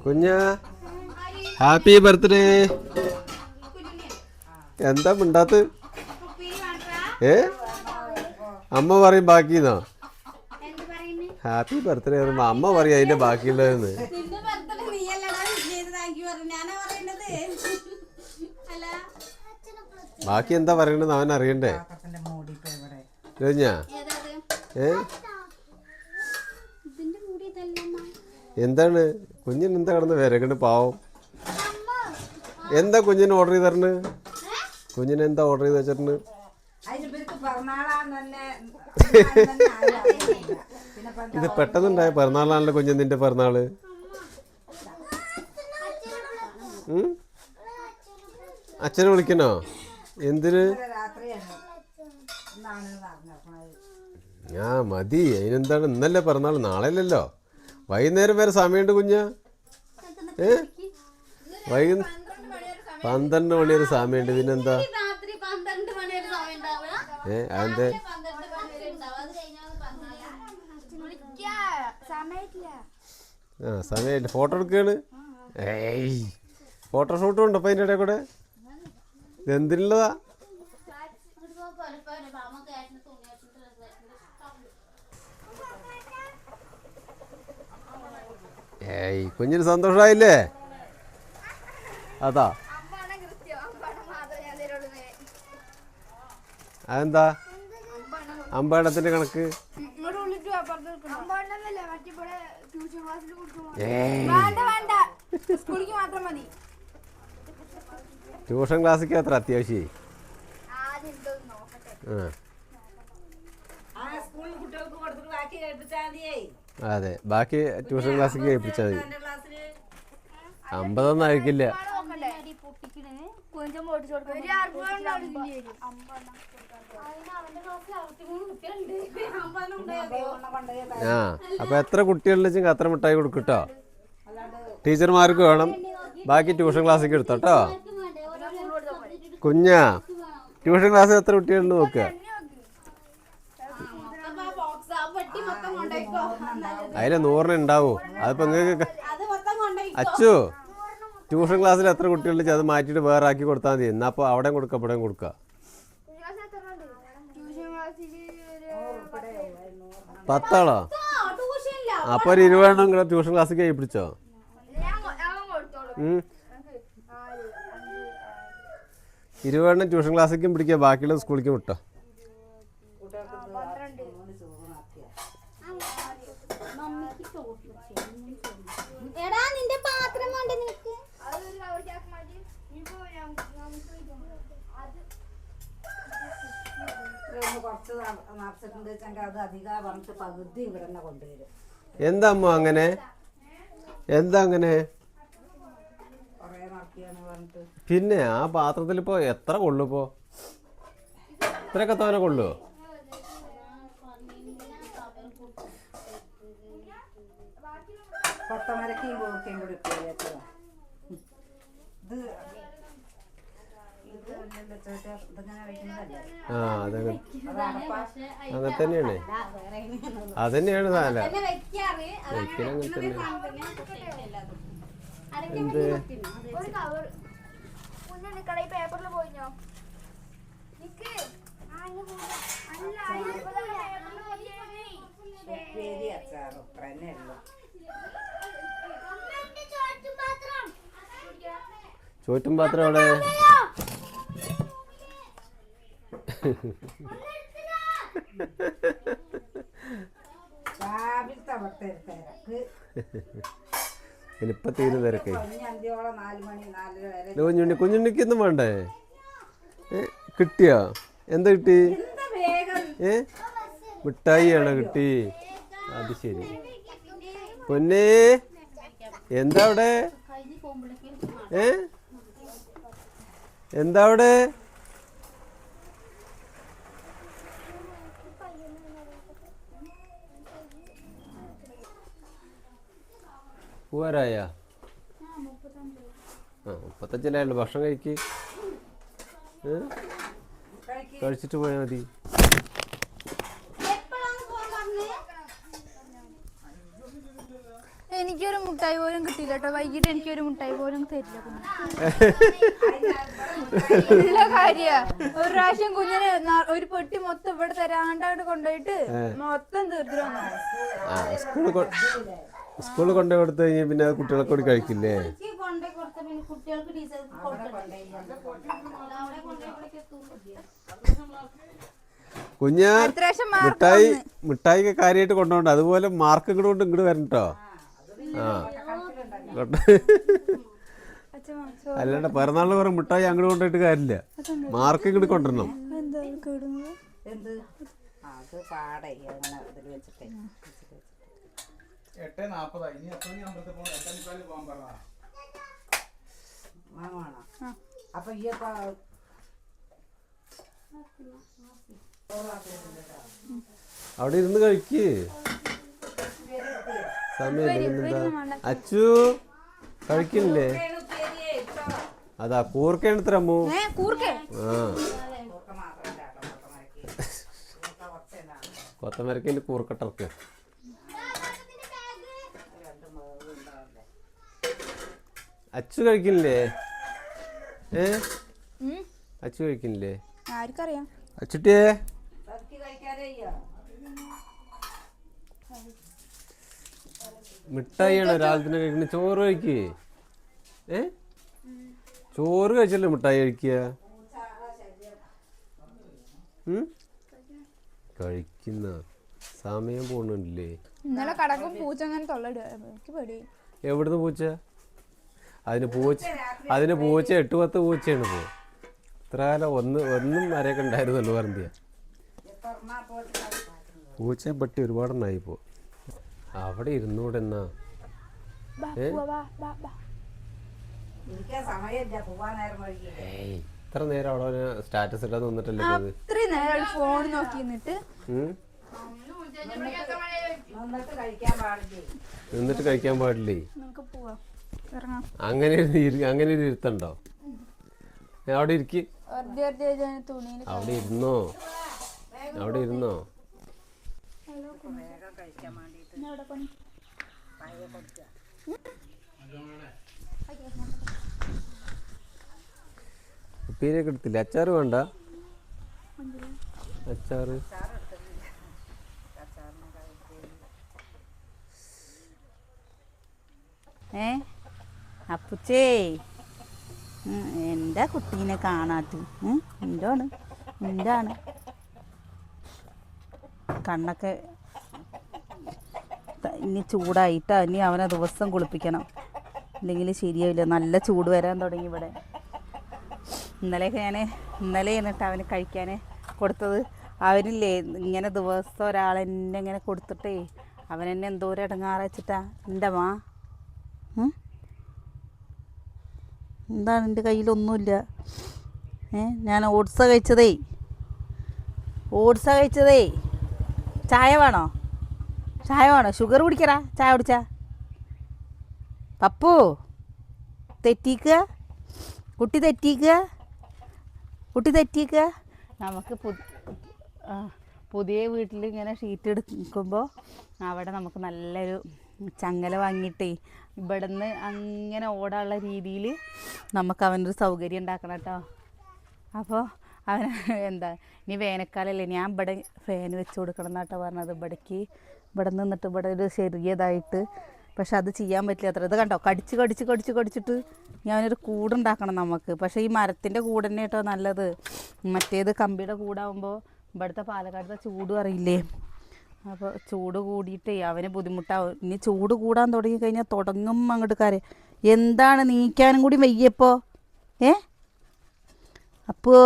കുഞ്ഞ. Happy birthday എന്താ മിണ്ടാത്ത്? ഏ? അമ്മ പറയും ബാക്കിന്നോ. ഹാപ്പി ബർത്ത്ഡേ പറയുമ്പോ അമ്മ പറയും അതിന്റെ ബാക്കിയുള്ളതെന്ന് ബാക്കി എന്താ പറയണ്ടെന്ന് അവൻ അറിയണ്ടേ? ഏ? എന്താണ്? കുഞ്ഞിന് എന്താ കിടന്ന് വിരകണ് പാവം? എന്താ കുഞ്ഞിന് ഓർഡർ ചെയ്ത് തരണ് കുഞ്ഞിന് എന്താ ഓർഡർ ചെയ്ത് വെച്ചിട്ടുണ്ട് ഇത് പെട്ടെന്നുണ്ടായ പിറന്നാളാണല്ലോ കുഞ്ഞ് നിന്റെ പിറന്നാൾ. അച്ഛനെ വിളിക്കണോ? എന്തിന്? ഞാ ആ മതി. അതിനെന്താണ്? ഇന്നല്ലേ പിറന്നാൾ നാളെയല്ലല്ലോ. വൈകുന്നേരം വരെ സമയമുണ്ട് കുഞ്ഞ? ഏ? വൈകുന്നേരം പന്ത്രണ്ട് മണി വരെ സമയമുണ്ട്. പിന്നെന്താ? ഏ അതെ ആ സമയമില്ല. ഫോട്ടോ എടുക്കുകയാണ്? ഏയ്. ഫോട്ടോ ഷൂട്ടും ഉണ്ടോ അപ്പം അതിന്റെ ഇടയിൽ കൂടെ? ഇത് ഏയ് കുഞ്ഞിന് സന്തോഷമായില്ലേ? അതാ. അതെന്താ? അമ്പെണ്ണത്തിന്റെ കണക്ക്? ട്യൂഷൻ ക്ലാസ്സിക്ക് അത്ര അത്യാവശ്യ? ആ. സ്കൂളിൽ കുട്ടികൾക്ക് കൊടുത്തിട്ട് ബാക്കി കേട്ടിട്ടാ അതെ ബാക്കി ട്യൂഷൻ ക്ലാസ്സിൽ കേൾപ്പിച്ചാൽ മതി. അമ്പതൊന്നും കൊണ്ടുപോയി ആ അപ്പൊ എത്ര കുട്ടികളിലും അത്ര മിഠായി കൊടുക്കട്ടോ? കേട്ടോ ടീച്ചർമാർക്ക് വേണം. ബാക്കി ട്യൂഷൻ ക്ലാസ്സിക്ക് എടുത്തോട്ടോ? കുഞ്ഞാ ട്യൂഷൻ ക്ലാസ്സിൽ എത്ര കുട്ടികളുണ്ട് നോക്കുക പെട്ടി മൊത്തം കൊണ്ടേക്കോ അതിന് നൂറിന് ഉണ്ടാവൂ. അതിപ്പോ നിങ്ങൾക്ക് അച്ചു ട്യൂഷൻ ക്ലാസ്സിൽ എത്ര കുട്ടികളുണ്ട് അത് മാറ്റിട്ട് വേറെ ആക്കി കൊടുത്താൽ മതി. എന്നാ അപ്പോൾ അവിടെ കൊടുക്കുക ഇവിടെ കൊടുക്കുക പത്താളോ? അപ്പൊ ഒരു ഇരുപതെണ്ണം കൂടെ ട്യൂഷൻ ക്ലാസ് കൈ പിടിച്ചോ. ഇരുപതെണ്ണം ട്യൂഷൻ ക്ലാസ്സിലേക്കും പിടിക്കുക ബാക്കിയുള്ള സ്കൂളിലേക്കും വിട്ടോ എടാ നിന്റെ പാത്രം വേണ്ട നിനക്ക് ഒന്ന് കുറച്ച് നിറച്ചിട്ടുണ്ട് വെച്ചെങ്കിൽ അത് അധികം പറഞ്ഞിട്ട് പകുതി ഇവിടെ തന്നെ കൊണ്ടുവരും എന്താ അങ്ങനെ? എന്താ അങ്ങനെ? പിന്നെ ആ പാത്രത്തിൽ ഇപ്പോ എത്ര കൊള്ളു ഇപ്പോ? ഇത്രയൊക്കെ തോനെ കൊള്ളു ഇത് ആ അതങ്ങനെ അങ്ങനെ തന്നെയാണ്. അതന്നെയാണ് ഒരിക്കലും അങ്ങനെ തന്നെ എന്ത് പേപ്പറിൽ പോയിഞ്ഞോ ചോറ്റും പാത്രം അവിടെ. ഇനിയിപ്പം തീരെ തിരക്കേ. കുഞ്ഞുണ്ണി കുഞ്ഞുണ്ണിക്കൊന്നും വേണ്ടേ? ഏ കിട്ടിയോ? എന്താ കിട്ടി? ഏ മിഠായിയാണോ കിട്ടി? അത് ശരി. പൊന്നേ എന്താ അവിടെ? ഏ എന്താ അവിടെ? പോരായ ആ മുപ്പത്തഞ്ചിലായുള്ളു ഭക്ഷണം കഴിക്ക്. കഴിച്ചിട്ട് പോയാൽ മതി. എനിക്കൊരു മുട്ടായി പോലും കിട്ടിയില്ല കേട്ടോ. വൈകിട്ട് എനിക്കൊരു മുട്ടായി പോലും തരില്ല കുഞ്ഞ്. ഉള്ള കാര്യ. ഒരു പ്രാവശ്യം കുഞ്ഞിന് ഒരു പെട്ടി മൊത്തം ഇവിടെ തരാണ്ടായിട്ട് കൊണ്ടുപോയിട്ട് മൊത്തം തീർത്തിട്ട് വന്നു ആ സ്കൂളിൽ കൊണ്ടു കൊടുത്തു കഴിഞ്ഞാൽ പിന്നെ അത് കുട്ടികളെ കൂടി കഴിക്കില്ലേ? എനിക്ക് കൊണ്ടുപോയി കൊടുത്ത പിന്നെ കുട്ടികൾക്ക് ടീച്ചർ കൊടുക്കണ്ടേ അവിടെ കൊണ്ടുപോയി കുഞ്ഞ മിഠായി മിഠായി മിഠായിക്ക് കാര്യമായിട്ട് കൊണ്ടുപോകണ്ട. അതുപോലെ മാർക്ക് ഇങ്ങോട്ട് കൊണ്ട് ഇങ്ങോട്ട് വരണ്ടോ ആ. അല്ലാണ്ട് പിറന്നാളിന് പറഞ്ഞ മിഠായി അങ്ങോട്ട് കൊണ്ടുപോയിട്ട് കാര്യമില്ല. മാർക്ക് ഇങ്ങോട്ട് കൊണ്ടുവരണം. എന്താ? അത് പാടേ അങ്ങനെ വെച്ചിട്ട്. എട്ട് നാപ്പതായി. ഇനി എത്ര മണി അമ്പലത്തിൽ പോകണം എട്ടേ മുക്കാലിൽ പോകാൻ പറഞ്ഞതാ വാങ്ങുവാണോ? അപ്പൊ ഈ അവിടെ ഇരുന്ന് കഴിക്ക്. സമയം അച്ചു കഴിക്കില്ലേ? അതാ കൂർക്കയാണ് ഇത്ര അമ്മു. ആ. കൊത്തമരക്കയിൽ കൂർക്കട്ടർക്ക് അച്ചു കഴിക്കില്ലേ ഏ. അച്ചു കഴിക്കില്ലേ ആർക്കറിയാം. അച്ചുട്ടിയേ? മിഠായിയാണ് രാവിലെ കഴിക്കുന്നത് ചോറ് കഴിക്ക്. ഏ? ചോറ് കഴിച്ചല്ലേ മിഠായി കഴിക്കുക? കഴിക്കുന്ന സമയം പോണില്ലേ ഇന്നലെ കടക്കും പൂച്ച അങ്ങനെ തൊള്ളയിടുക എനിക്ക് പേടി. എവിടുന്ന് പൂച്ച? അതിന് പൂച്ച അതിന് പൂച്ച എട്ട് പത്ത് പൂച്ചയാണ് പോ. ഇത്ര കാലം ഒന്ന് ഒന്നും വരെയൊക്കെ ഉണ്ടായിരുന്നല്ലോ പറഞ്ഞ പൂച്ചയും പട്ടി ഒരുപാടെണ്ണായി പോ. അവിടെ ഇരുന്നൂടെ എന്നാ? ഇത്ര നേരം അവിടെ സ്റ്റാറ്റസ് ഇടാൻ നിന്നിട്ടല്ലേ ഇത് അത്രയും നേരം ഫോൺ നോക്കി നിന്നിട്ട്? നിന്നിട്ട് കഴിക്കാൻ പാടില്ലേ? നിന്നിട്ട് കഴിക്കാൻ പാടില്ലേ? നമുക്ക് പോവാം. അങ്ങനെ അങ്ങനെ ഒരു ഇരുത്തണ്ടോ? അവിടെ ഇരിക്ക്. അവിടെ ഇരുന്നോ? അവിടെ ഇരുന്നോ? ഉപ്പേരിയൊക്കെ എടുത്തില്ല? അച്ചാറ് വേണ്ട? അച്ചാറ്. ഏ? അപ്പുച്ചേ. എന്താ കുട്ടീനെ കാണാത്ത? എന്താണ്? എന്താണ്? കണ്ണൊക്കെ ഇനി ചൂടായിട്ടാ ഇനി അവനെ ദിവസം കുളിപ്പിക്കണം. അല്ലെങ്കിൽ ശരിയാവില്ല. നല്ല ചൂട് വരാൻ തുടങ്ങി ഇവിടെ. ഇന്നലെയൊക്കെ ഞാൻ ഇന്നലെ എന്നിട്ട് അവന് കഴിക്കാൻ കൊടുത്തത് അവനില്ലേ? ഇങ്ങനെ ദിവസം ഒരാളെന്നെ ഇങ്ങനെ കൊടുത്തിട്ടേ. അവനെന്നെ എന്തോരം ഇടങ്ങാറ വെച്ചിട്ടാ. എന്റെ മാ? എന്താണ് എന്റെ കയ്യിലൊന്നുമില്ല. ഏ ഞാൻ ഓട്സ കഴിച്ചതേ. ഓട്സ കഴിച്ചതേ. ചായ വേണോ? ചായ വേണോ? ഷുഗർ കുടിക്കടാ. ചായ കുടിച്ചാ. പപ്പു തെറ്റിക്കുക? കുട്ടി തെറ്റിക്കുക? കുട്ടി തെറ്റിക്കുക? നമുക്ക് പുതിയ വീട്ടിൽ ഇങ്ങനെ ഷീറ്റ് എടുക്കുമ്പോൾ അവിടെ നമുക്ക് നല്ലൊരു ചങ്ങല വാങ്ങിയിട്ടേ ഇവിടുന്ന് അങ്ങനെ ഓടാനുള്ള രീതിയിൽ നമുക്ക് അവനൊരു സൗകര്യം ഉണ്ടാക്കണം കേട്ടോ. അപ്പോൾ അവൻ എന്താ ഇനി വേനൽക്കാലമല്ലേ ഞാൻ ഇവിടെ ഫാൻ വെച്ച് കൊടുക്കണം എന്നാട്ടോ പറഞ്ഞത് ഇവിടേക്ക്. ഇവിടെ നിന്നിട്ട് ഇവിടെ ഒരു ചെറിയതായിട്ട് പക്ഷെ അത് ചെയ്യാൻ പറ്റില്ല അത്ര. ഇത് കണ്ടോ കടിച്ച് കടിച്ച് കടിച്ച് കടിച്ചിട്ട് ഞാനൊരു കൂടുണ്ടാക്കണം നമുക്ക്. പക്ഷേ ഈ മരത്തിന്റെ കൂട് തന്നെ കേട്ടോ നല്ലത്. മറ്റേത് കമ്പിയുടെ കൂടാകുമ്പോൾ ഇവിടുത്തെ പാലക്കാടത്തെ ചൂടും അറിയില്ലേ? അപ്പോൾ ചൂട് കൂടിയിട്ടേ അവന് ബുദ്ധിമുട്ടാവും. ഇനി ചൂട് കൂടാൻ തുടങ്ങി കഴിഞ്ഞാൽ തുടങ്ങും അങ്ങോട്ട് കാര്യം എന്താണ് നീക്കാനും കൂടി വയ്യപ്പോൾ ഏ? അപ്പോ?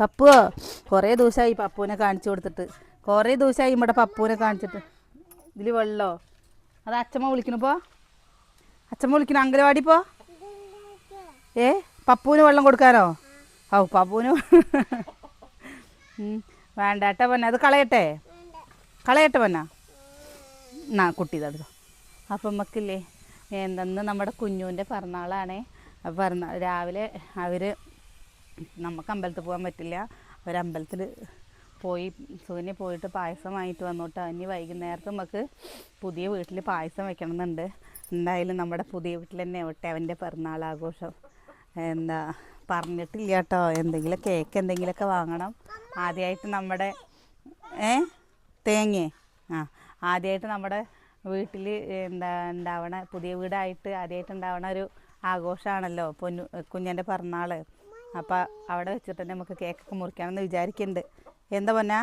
പപ്പുവോ? കുറേ ദിവസമായി പപ്പുവിനെ കാണിച്ചു കൊടുത്തിട്ട്. കുറേ ദിവസമായി ഇവിടെ പപ്പുവിനെ കാണിച്ചിട്ട്. ഇതിൽ വെള്ളോ? അത് അച്ഛമ്മ വിളിക്കണിപ്പോ അച്ഛമ്മ വിളിക്കണ അങ്കലവാടി പോ ഏ? പപ്പുവിന് വെള്ളം കൊടുക്കാനോ? ഔ പപ്പുവിന്. വേണ്ടാട്ട പന്ന. അത് കളയട്ടെ. കളയട്ടെ പന്ന എന്നാ കുട്ടി ഇതെടുത്തോ അപ്പം നമുക്കില്ലേ എന്തെന്ന് നമ്മുടെ കുഞ്ഞുവിന്റെ പിറന്നാളാണേ. പിറന്നാൾ രാവിലെ അവർ നമുക്ക് അമ്പലത്തിൽ പോകാൻ പറ്റില്ല. അവർ അമ്പലത്തിൽ പോയി സൂര്യനെ പോയിട്ട് പായസം വാങ്ങിയിട്ട് വന്നോട്ട്. ഇനി വൈകുന്നേരത്ത് നമുക്ക് പുതിയ വീട്ടിൽ പായസം വെക്കണമെന്നുണ്ട്. എന്തായാലും നമ്മുടെ പുതിയ വീട്ടിൽ തന്നെ ആവട്ടെ അവന്റെ പിറന്നാൾ ആഘോഷം. എന്താ പറഞ്ഞിട്ടില്ല കേട്ടോ. എന്തെങ്കിലും കേക്ക് എന്തെങ്കിലുമൊക്കെ വാങ്ങണം. ആദ്യമായിട്ട് നമ്മുടെ ഏ? തേങ്ങ. ആ ആദ്യമായിട്ട് നമ്മുടെ വീട്ടിൽ എന്താ ഉണ്ടാവണ പുതിയ വീടായിട്ട് ആദ്യമായിട്ട് ഉണ്ടാവണ ഒരു ആഘോഷമാണല്ലോ പൊന്നു കുഞ്ഞന്റെ പിറന്നാൾ അപ്പം അവിടെ വെച്ചിട്ട് തന്നെ നമുക്ക് കേക്കൊക്കെ മുറിക്കാമെന്ന് വിചാരിക്കുന്നുണ്ട് എന്താ പൊന്നാ?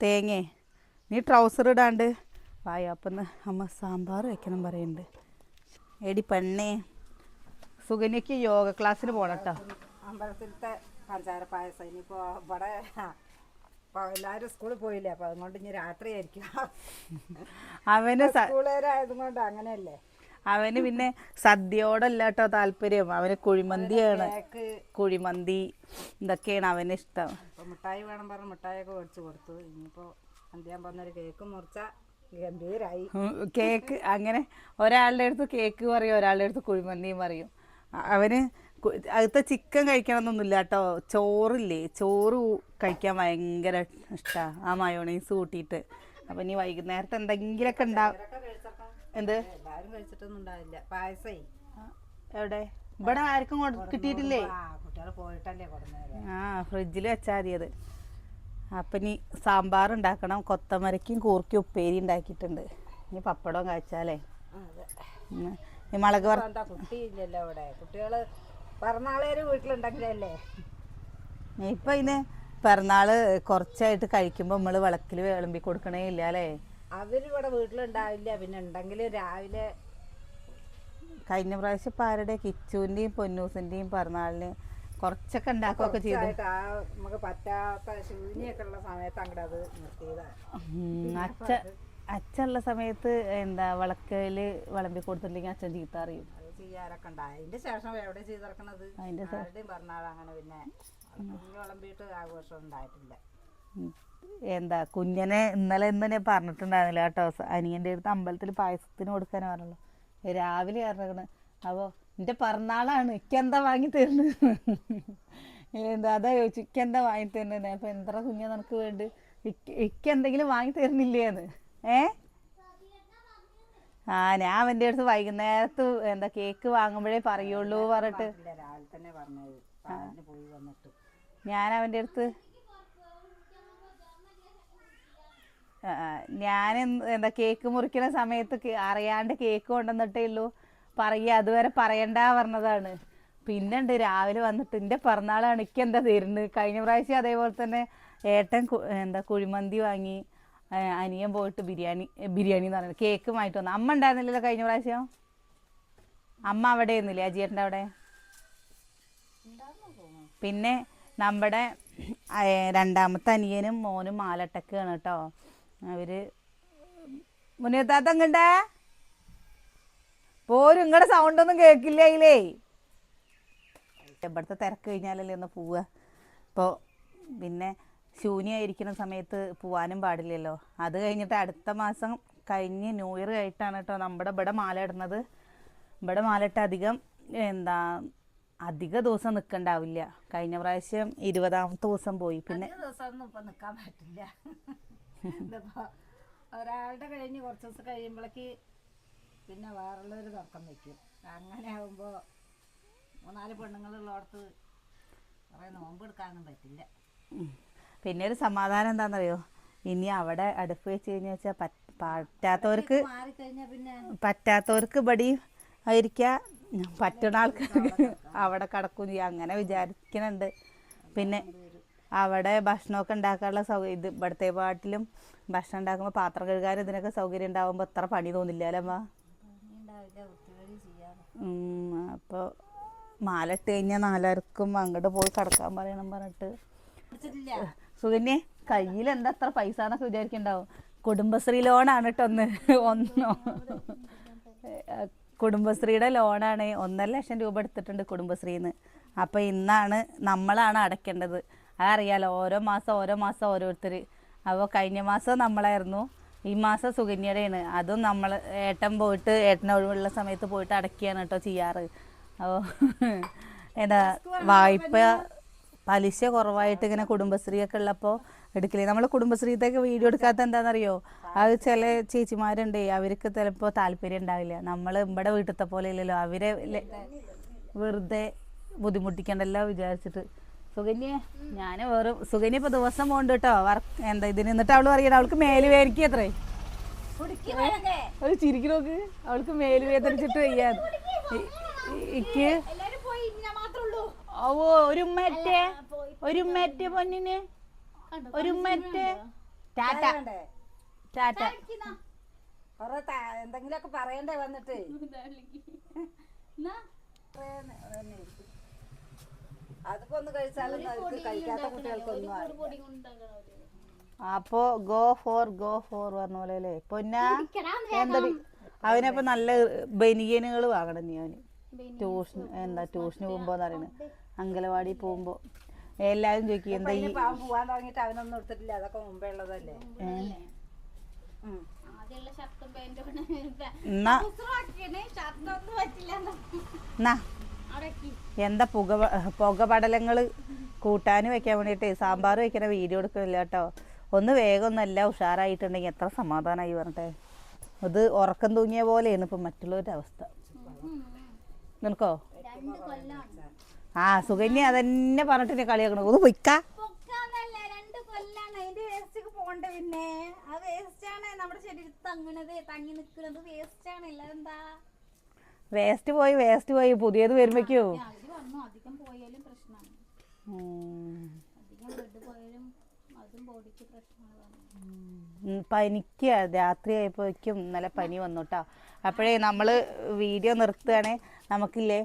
തേങ്ങേ. നീ ട്രൗസർ ഇടാണ്ട്. വായോ അപ്പം അമ്മ സാമ്പാർ വെക്കണം പറയുന്നുണ്ട് എടി പെണ്ണേ സുഗന്യക്ക് യോഗ ക്ലാസ്സിന് പോകണം കേട്ടോ അമ്പലത്തിലത്തെ പഞ്ചാര പായസം. ഇനിയിപ്പോൾ ഇവിടെ എല്ലാരും സ്കൂളിൽ പോയില്ലേ? അപ്പൊ അതുകൊണ്ട് ഇനി രാത്രി ആയിരിക്കും അവന് സ്കൂളുകാരായത് കൊണ്ട് അങ്ങനെയല്ലേ? അവന് പിന്നെ സദ്യയോടല്ല കേട്ടോ താല്പര്യം. അവന് കുഴിമന്തിയാണ്. കുഴിമന്തി ഇതൊക്കെയാണ് അവന് ഇഷ്ടം. മിഠായി വേണം പറഞ്ഞ മിഠായിയൊക്കെ മേടിച്ചു കൊടുത്തു. ഇനിയിപ്പോ അന്ത്യം പറഞ്ഞൊരു കേക്ക് മുറിച്ച ഗംഭീരായി. കേക്ക് അങ്ങനെ ഒരാളുടെ അടുത്ത് കേക്ക് പറയും ഒരാളുടെ അടുത്ത് കുഴിമന്തിയും പറയും. അവന് അകത്തെ ചിക്കൻ കഴിക്കണമെന്നൊന്നുമില്ല കേട്ടോ ചോറില്ലേ ചോറ് കഴിക്കാൻ ഭയങ്കര ഇഷ്ടമാണ് ആ മയോണൈസ് കൂട്ടിയിട്ട്. അപ്പം ഇനി വൈകുന്നേരത്തെ എന്തെങ്കിലുമൊക്കെ ഉണ്ടാവും എന്ത്? എവിടെ? ഇവിടെ ആർക്കും കിട്ടിയിട്ടില്ലേ? ആ ഫ്രിഡ്ജിൽ വെച്ചാൽ മതി അത് അപ്പം ഇനി സാമ്പാർ ഉണ്ടാക്കണം. കൊത്തമരക്കും കൂർക്കി ഉപ്പേരി ഉണ്ടാക്കിയിട്ടുണ്ട്. ഇനി പപ്പടം കാച്ചാലേ. ഈ മുളക് അവിടെ കുട്ടിയില്ലല്ലോ ഇവിടെ. കുട്ടികൾ പിറന്നാളേര് വീട്ടിലുണ്ടെങ്കിലല്ലേ? ഇപ്പം ഇതിന് പിറന്നാൾ കുറച്ചായിട്ട് കഴിക്കുമ്പോ നമ്മൾ വിളക്കിൽ വിളമ്പി കൊടുക്കണേ ഇല്ല അല്ലേ? അവരിവിടെ വീട്ടിലുണ്ടാവില്ല. പിന്നെ ഉണ്ടെങ്കിൽ രാവിലെ കഴിഞ്ഞ പ്രാവശ്യം ഇപ്പൊ ആരുടെ? കിച്ചുവിന്റെയും പൊന്നൂസിന്റെയും പിറന്നാളിന് കുറച്ചൊക്കെ ഉണ്ടാക്കുകയൊക്കെ ചെയ്തു. അച്ഛ നമുക്ക് പറ്റാത്ത ശൂന്യൊക്കെ ഉള്ള സമയത്ത് അങ്ങോട്ട് അത് നിർത്തിയതാണ് ഉം, അച്ഛ അച്ഛനുള്ള സമയത്ത് എന്താ വിളക്കിൽ വിളമ്പി കൊടുത്തിട്ടുണ്ടെങ്കിൽ അച്ഛൻ ചീത്ത അറിയും ചെയ്യാറൊക്കെ ഉണ്ടായി. അതിന്റെ ശേഷം എവിടെ ചെയ്തിറക്കണത് അതിന്റെ ആരുടെയും പറഞ്ഞാൽ അങ്ങനെ പിന്നെ കുഞ്ഞു വിളമ്പിയിട്ട് ആഘോഷം ഉണ്ടായിട്ടില്ല. ഉം. എന്താ കുഞ്ഞനെ ഇന്നലെ ഇന്ന് ഞാൻ പറഞ്ഞിട്ടുണ്ടായിരുന്നില്ല കേട്ടോ. സ- അനിയന്റെ അടുത്ത് അമ്പലത്തിൽ പായസത്തിന് കൊടുക്കാനാ പറഞ്ഞുള്ളൂ രാവിലെ പറഞ്ഞേക്കണ് അപ്പോൾ എന്റെ പിറന്നാളാണ്. ഇക്കെന്താ വാങ്ങി തരുന്നത് എന്താ അതാ ചോദിച്ചു. ഇക്കെന്താ വാങ്ങി തരുന്നത് അപ്പോൾ എന്താ കുഞ്ഞ നിനക്ക് വേണ്ടി ഇക്ക് ഇക്കെന്തെങ്കിലും വാങ്ങി തരുന്നില്ലേന്ന് ഏ? ആ ഞാൻ അവന്റെ അടുത്ത് വൈകുന്നേരത്ത് എന്താ കേക്ക് വാങ്ങുമ്പോഴേ പറയുള്ളൂ പറഞ്ഞിട്ട്. ഞാൻ അവന്റെ അടുത്ത് ആ, ഞാൻ എന്താ കേക്ക് മുറിക്കുന്ന സമയത്ത് അറിയാണ്ട് കേക്ക് കൊണ്ടുവന്നിട്ടേ ഉള്ളൂ. പറയുക അതുവരെ പറയണ്ട പറഞ്ഞതാണ്. പിന്നെ ഉണ്ട് രാവിലെ വന്നിട്ട് എന്റെ പിറന്നാളാണ് എനിക്ക് എന്താ തരുന്നത് കഴിഞ്ഞ പ്രാവശ്യം അതേപോലെ തന്നെ ഏട്ടൻ എന്താ കുഴിമന്തി വാങ്ങി. അനിയൻ പോയിട്ട് ബിരിയാണി ബിരിയാണി എന്ന് പറയുന്നത്. കേക്കുമായിട്ട് വന്നു. അമ്മ ഉണ്ടായിരുന്നില്ലല്ലോ കഴിഞ്ഞ പ്രാവശ്യം? അമ്മ അവിടെ ഇരുന്നില്ലേ അജിയേട്ടന്റെ അവിടെ? പിന്നെ നമ്മുടെ രണ്ടാമത്തെ അനിയനും മോനും മാലട്ടക്കാണ് കേട്ടോ. അവർ മുന്നേത്താത്തങ്ങണ്ടേ പോരും ഇങ്ങടെ സൗണ്ട് ഒന്നും കേൾക്കില്ല അതിലേ. ഇവിടുത്തെ തിരക്ക് കഴിഞ്ഞാലല്ലേ ഒന്ന് പോവുക. അപ്പോൾ പിന്നെ ശൂന്യമായിരിക്കുന്ന സമയത്ത് പോവാനും പാടില്ലല്ലോ. അത് കഴിഞ്ഞിട്ട് അടുത്ത മാസം കഴിഞ്ഞ് ന്യൂ ഇയർ ആയിട്ടാണ് കേട്ടോ നമ്മുടെ ഇവിടെ മാല ഇടുന്നത്. ഇവിടെ മാലയിട്ട് അധികം എന്താ അധിക ദിവസം നിൽക്കണ്ടാവില്ല കഴിഞ്ഞ പ്രാവശ്യം ഇരുപതാമത്തെ ദിവസം പോയി. പിന്നെ അധിക ദിവസമൊന്നും ഇപ്പൊ നിക്കാൻ പറ്റില്ല. ഒരാളുടെ കഴിഞ്ഞ് കുറച്ച് ദിവസം കഴിയുമ്പോഴേക്ക് പിന്നെ വേറുള്ളവർ തുറക്കം വെക്കും അങ്ങനെ ആകുമ്പോൾ മൂന്നാൽ പെണ്ണുങ്ങളുള്ളടത്ത് കുറെ നോമ്പ് എടുക്കാനൊന്നും പറ്റില്ല. പിന്നെ ഒരു സമാധാനം എന്താണെന്നറിയോ ഇനി അവിടെ അടുപ്പ് വെച്ച് കഴിഞ്ഞാൽ വെച്ചാൽ പറ്റാത്തവർക്ക് പറ്റാത്തവർക്ക് ഇവിടെ ആയിരിക്ക. പറ്റുന്ന ആൾക്കാർക്ക് അവിടെ കിടക്കും. ചെയ്യും. അങ്ങനെ വിചാരിക്കുന്നുണ്ട് പിന്നെ അവിടെ ഭക്ഷണമൊക്കെ ഉണ്ടാക്കാനുള്ള സൗകര്യം ഇത് ഇവിടുത്തെ പാട്ടിലും ഭക്ഷണം ഉണ്ടാക്കുമ്പോൾ പാത്രം കഴുകാനും ഇതിനൊക്കെ സൗകര്യം ഉണ്ടാകുമ്പോൾ അത്ര പണി തോന്നില്ല അല്ലേ ഉണ്ടാവില്ല വൃത്തികേട് ചെയ്യാറ് അപ്പോൾ മാല ഇട്ട് കഴിഞ്ഞാൽ നാലാർക്കും അങ്ങോട്ട് പോയി കിടക്കാൻ പറയണം പറഞ്ഞിട്ട്. സുകന്യെ കയ്യിൽ എന്താ അത്ര പൈസ എന്നൊക്കെ വിചാരിക്കണ്ടാവും. കുടുംബശ്രീ ലോണാണ് കേട്ടോ ഒന്ന്. ഒന്നോ? കുടുംബശ്രീയുടെ ലോണാണ്. ഒന്നര ലക്ഷം രൂപ എടുത്തിട്ടുണ്ട് കുടുംബശ്രീന്ന്. അപ്പോൾ ഇന്നാണ് നമ്മളാണ് അടയ്ക്കേണ്ടത് അതറിയാലോ ഓരോ മാസം ഓരോ മാസം ഓരോരുത്തർ അപ്പോൾ കഴിഞ്ഞ മാസം നമ്മളായിരുന്നു. ഈ മാസം സുകന്യയുടെയാണ് അതും നമ്മൾ ഏട്ടൻ പോയിട്ട് ഏട്ടൻ ഒഴിവുള്ള സമയത്ത് പോയിട്ട് അടയ്ക്കുകയാണ് കേട്ടോ ചെയ്യാറ്. അപ്പോൾ എന്താ വായ്പ പലിശ കുറവായിട്ട് ഇങ്ങനെ കുടുംബശ്രീ ഒക്കെ ഉള്ളപ്പോൾ എടുക്കില്ലേ? നമ്മൾ കുടുംബശ്രീത്തൊക്കെ വീഡിയോ എടുക്കാത്ത എന്താണെന്നറിയോ അത് ചില ചേച്ചിമാരുണ്ട് അവർക്ക് ചിലപ്പോൾ താല്പര്യം ഉണ്ടാവില്ല. നമ്മൾ ഇവിടെ വീട്ടിലത്തെ പോലെ ഇല്ലല്ലോ. അവരെ വെറുതെ ബുദ്ധിമുട്ടിക്കണ്ടല്ലോ വിചാരിച്ചിട്ട്. സുകന്യ ഞാൻ വെറും സുകന്യ ഇപ്പോൾ ദിവസം പോകണ്ട കേട്ടോ വർക്ക് എന്താ ഇതിന് എന്നിട്ട് അവൾ പറയണം അവൾക്ക് മേൽ വേദനിക്കുക അത്രേ. ഒരു ചിരിക്കു നോക്ക്. അവൾക്ക് മേൽ വേദനിച്ചിട്ട് വയ്യാന്ന് ഇ- ഇ- ഇക്ക് എല്ലാരും പോയി ഞാൻ മാത്രമേ ഉള്ളൂ ഓ ഒരു മറ്റേ ഒരു മറ്റേ പൊന്നിന്? ഒരു മറ്റേ ടാറ്റ. ടാറ്റ. കൊറേ എന്തെങ്കിലുമൊക്കെ പറയണ്ടേ വന്നിട്ട്? അതിപ്പോ ഒന്ന് കഴിച്ചാലും കഴിക്കാത്ത കുട്ടികൾക്കൊന്നും. അപ്പോ ഗോ ഫോർ ഗോ ഫോർ പറഞ്ഞ പോലെ അല്ലേ? പൊന്ന? എന്താ അവനപ്പോ നല്ല ബനിയനുകൾ വാങ്ങണം നീ അവന്. ട്യൂഷൻ എന്താ ട്യൂഷന് പോകുമ്പോ പറയുന്നത്. അങ്കലവാടി പോകുമ്പോ. എല്ലാരും ചോദിക്കും എന്താ ഈ അവൻ പോവാൻ തുടങ്ങിയിട്ട് അവനൊന്നും എടുത്തിട്ടില്ല. അതൊക്കെ മുമ്പേ ഉള്ളതല്ലേ? ഉം. എന്നാ. എന്നാ. എന്താ പുക പുകപടലങ്ങൾ കൂട്ടാൻ വെക്കാൻ വേണ്ടിട്ട് സാമ്പാർ വെക്കണ വീഡിയോ എടുക്കില്ല കേട്ടോ. ഒന്ന് വേഗം ഒന്നല്ല ഉഷാറായിട്ടുണ്ടെങ്കിൽ എത്ര സമാധാനമായി പറഞ്ഞിട്ടെ. അത് ഉറക്കം തൂങ്ങിയ പോലെയാണ് ഇപ്പം മറ്റുള്ളവരുടെ അവസ്ഥ. നിനക്കോ? ആ സുകന്യ അതന്നെ പറഞ്ഞിട്ട് കളിയാക്കണം ഒന്ന് പൊയ്ക്കാ. വേസ്റ്റ് പിന്നെ. നമ്മുടെ ശരീരത്തിൽ തങ്ങണത് തങ്ങി നിൽക്കുന്നത് പോയി വേസ്റ്റ് പോയി. പുതിയത് വരുമ്പോഴേക്കോ. പറഞ്ഞു അധികം പോയാലും പ്രശ്നമാണ്. അധികം ബ്ലഡ് പോയാലും അതും ബോഡിക്ക് പ്രശ്നമാണ് പറഞ്ഞു പനിക്ക് രാത്രി ആയപ്പോഴേക്കും ഇന്നലെ പനി വന്നു കേട്ടോ. അപ്പോഴേ നമ്മൾ വീഡിയോ നിർത്തുകയാണെ. നമുക്കില്ലേ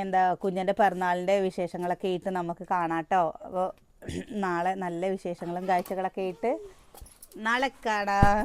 എന്താ കുഞ്ഞിന്റെ പിറന്നാളിന്റെ വിശേഷങ്ങളൊക്കെ ഇട്ട് നമുക്ക് കാണാട്ടോ. അപ്പോൾ നാളെ നല്ല വിശേഷങ്ങളും കാഴ്ചകളൊക്കെ ഇട്ട് നാളെ കാണാം.